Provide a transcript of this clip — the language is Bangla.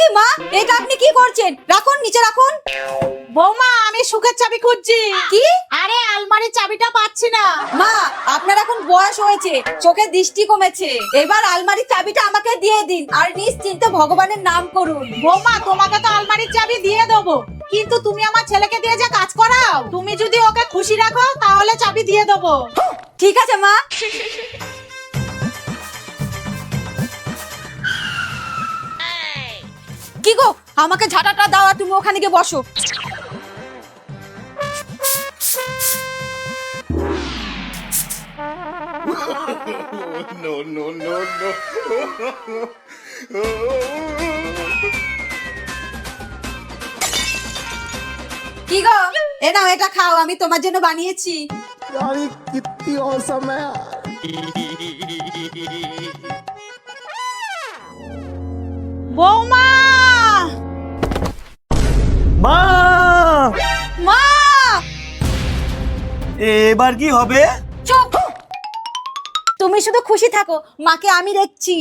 কি মা? এটা আপনি কি করছেন? রাখুন নিচে রাখুন। বৌমা আমি সুখের চাবি খুঁজছি। কি? আরে আলমারির চাবিটা পাচ্ছি না। মা আপনার এখন বয়স হয়েছে চোখের দৃষ্টি কমেছে। এবার আলমারির চাবিটা আমাকে দিয়ে দিন আর নিশ্চিন্তে ভগবানের নাম করুন। বৌমা তোমাকে তো আলমারির চাবি দিয়ে দেবো। কিন্তু তুমি আমার ছেলেকে দিয়ে যে কাজ করাও তুমি যদি ওকে খুশি রাখো তাহলে চাবি দিয়ে দেবো। ঠিক আছে মা। কি গো আমাকে ঝাঁটাটা দাও আর তুমি ওখানে গিয়ে বসো no, no, no, no. কি গো এ নাও এটা খাও আমি তোমার জন্য বানিয়েছি यार ये कितनी औसम है यार বৌমা এবার কি হবে? চুপ। তুমি শুধু খুশি থাকো মাকে আমি দেখছি।